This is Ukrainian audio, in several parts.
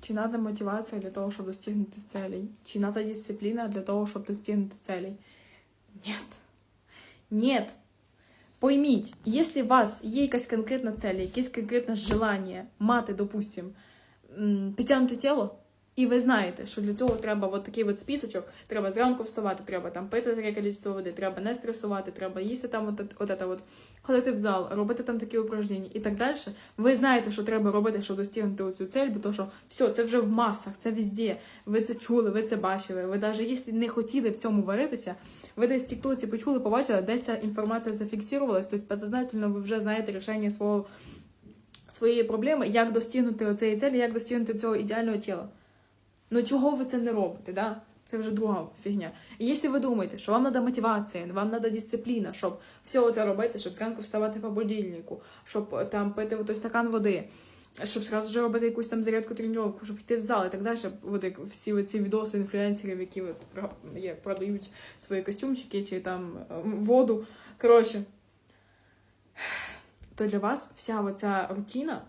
Чи треба мотивація для того, щоб достигнути целей? Чи треба дисципліна для того, щоб достигнути целей? Нет. Нет. Пойміть, якщо у вас є якась конкретна цель, якесь конкретне желання мати, допустим, м, підтягнуте тіло, і ви знаєте, що для цього треба от такий от списочок, треба зранку вставати, треба там пити таке кількість води, треба не стресувати, треба їсти там от, от, от, от, ходити в зал, робити там такі упражнення і так далі. Ви знаєте, що треба робити, щоб достигнути оцю цель, бо то, що все, це вже в масах, це везде. Ви це чули, ви це бачили. Ви навіть якщо не хотіли в цьому варитися, ви десь в тіктоці почули, побачили, десь ця інформація зафіксувалась, тобто підсознательно ви вже знаєте рішення свого, своєї проблеми, як достигнути цієї цілі, як достигнути цього ідеального тіла. Ну чого ви це не робите, да? Це вже друга фігня. І якщо ви думаєте, що вам треба мотивація, вам треба дисципліна, щоб все це робити, щоб зранку вставати по будильнику, щоб е, там пити той стакан води, щоб зразу ж робити якусь там зарядку тренування, щоб йти в зал і так далі. От як всі ці відоси інфлюенсерів, які от, є, продають свої костюмчики чи там е, воду. Коротше, то для вас вся оця рутина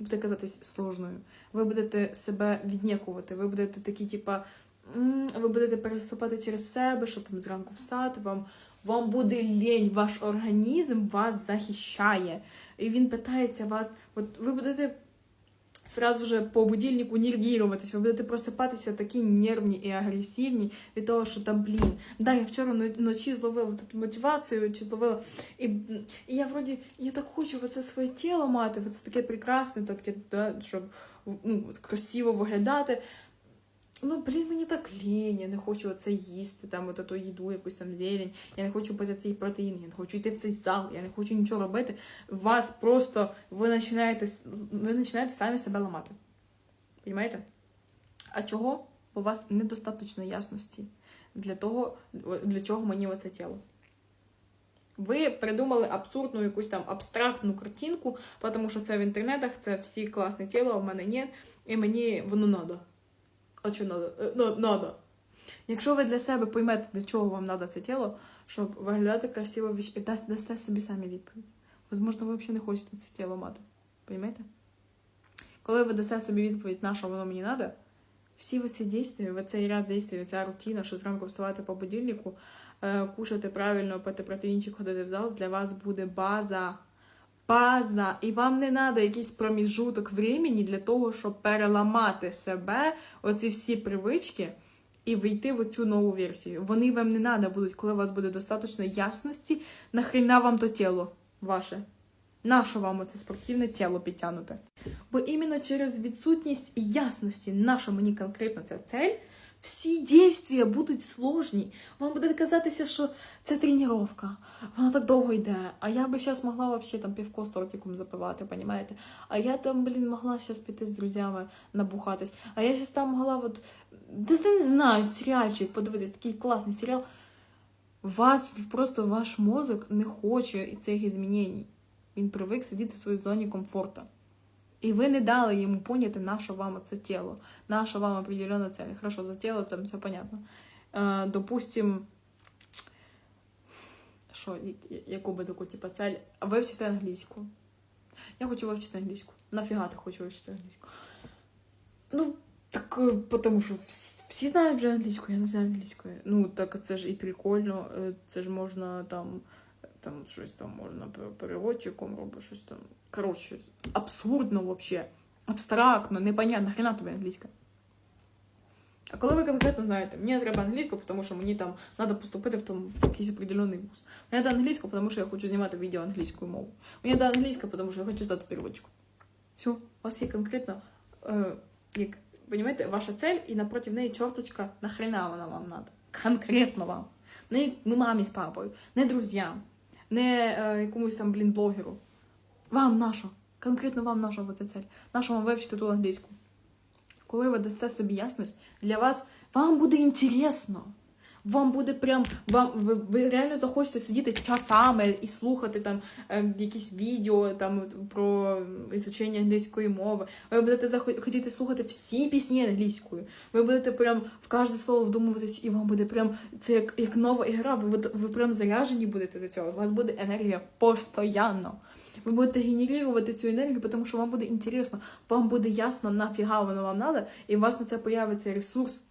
буде казатись сложною. Ви будете себе віднікувати, ви будете такі, типа, ви будете переступати через себе, що там зранку встати, вам, вам буде лінь, ваш організм вас захищає. І він питається вас, от ви будете сразу же по будильнику нервіруватись, ви будете просипатися такі нервні і агресивні від того, що там, блін, да, я вчора но- вночі зловила тут мотивацію, чи зловила. І, і я вроді, я так хочу оце своє тіло мати, це таке прекрасне, таке, да, щоб ну, красиво виглядати. Ну, блін, мені так лінь, я не хочу оце їсти, там, от ту їду, якусь там зелень, я не хочу пити цей протеїн, я не хочу йти в цей зал, я не хочу нічого робити. Вас просто, ви починаєте, ви починаєте самі себе ламати. Понимаєте? А чого? Бо у вас недостатньо ясності для того, для чого мені оце тіло. Ви придумали абсурдну якусь там абстрактну картинку, тому що це в інтернетах, це всі класне тіло, а в мене ні, і мені воно надо. А що надо. Якщо ви для себе поймете, для чого вам треба це тіло, щоб виглядати красиво дасте собі самі відповідь. Можливо, ви взагалі не хочете це тіло мати. Поймете? Коли ви дасте собі відповідь, на що воно мені треба, всі ці дійства, цей ряд дійствів, ця рутина, що зранку вставати по будильнику, е, кушати правильно, пити протеїнчик, ходити в зал, для вас буде база. База. І вам не треба якийсь проміжуток времени для того, щоб переламати себе, оці всі привички, і вийти в оцю нову версію. Вони вам не треба будуть, коли у вас буде достатньо ясності, нахрена вам то тіло ваше. Нащо вам оце спортивне тіло підтягнуте? Бо іменно через відсутність ясності, наша мені конкретно ця цель, всі дійства будуть сложні. Вам буде казатися, що це тренування, вона так довго йде. А я би зараз могла вообще там півко з тортиком запивати, понімаєте? А я там, блін, могла зараз піти з друзями набухатись. А я зараз там могла от, не знаю, серіальчик подивитись, такий класний серіал. Вас просто ваш мозок не хоче цих змінень. Він привик сидіти в своїй зоні комфорту. І ви не дали йому поняти, на що вам це тіло, на що вам определенна цель. Хорошо, за тіло там все понятно. Е, допустим, що, яку би таку типу, цель? Вивчити англійську. Я хочу вивчити англійську. Нафіга ти хочеш вивчити англійську? Ну, так, е, тому що вс- всі знають вже англійську, я не знаю англійської. Ну, так це ж і прикольно, це ж можна там, там щось там можна переводчиком робити, щось там. Коротше, абсурдно вообще, абстрактно, непонятно, хрена тобі англійська. А коли ви конкретно знаєте, мені треба англійську, тому що мені там треба поступити в, там, в якийсь определенний вуз. Мені треба англійську, тому що я хочу знімати відео англійською мовою. Мені треба англійська, тому що я хочу стати переводчиком. Все, у вас є конкретно, е, як, понимаете, ваша цель, і напротив неї чорточка, нахрена вона вам надо. Конкретно вам. Не, не мамі з папою, не друзям, не е, якомусь там, блін, блогеру. Вам наша, Конкретно вам наша буде цель. Наша вам вивчити ту англійську? Коли ви дасте собі ясність, для вас вам буде інтересно. Вам буде прям, вам ви, ви реально захочете сидіти часами і слухати там е, якісь відео там про ізучення англійської мови. Ви будете захо- хотіти слухати всі пісні англійською. Ви будете прям в кожне слово вдумуватись, і вам буде прям це як, як нова ігра. Ви, ви прям заряжені будете до цього. У вас буде енергія постоянно. Ви будете генерувати цю енергію, тому що вам буде інтересно, вам буде ясно, нафіга воно вам надо, і у вас на це появиться ресурс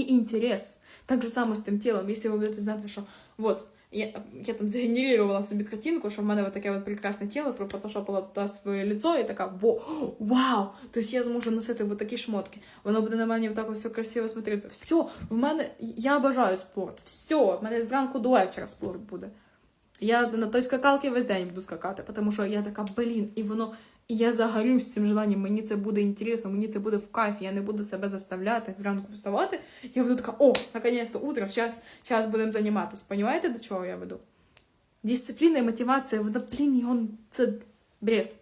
і интерес. Так же само з тим тілом, якщо ви будете знати, що вот, Я, я там згенерувала собі картинку, що в мене вот таке вот прекрасне тіло, профотошопила туди своє лицо і така во, вау! Тобто я зможу носити вот такі шмотки. Воно буде на мені так все красиво смотритися. Все, в мене я бажаю спорт. Все, в мене зранку до вечора спорт буде. Я на той скакалці весь день буду скакати, тому що я така, блін, і воно. І я загорюсь цим желанням, мені це буде інтересно, мені це буде в кайф, я не буду себе заставляти зранку вставати. Я буду така, о, наконец-то утро, зараз, зараз будемо займатися. Понимаєте, до чого я веду? Дисципліна і мотивація, вона, блін, його, це бред.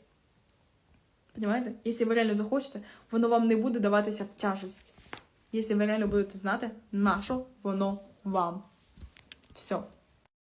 Понимаєте? Якщо ви реально захочете, воно вам не буде даватися в тяжесть. Якщо ви реально будете знати, на що воно вам. Все.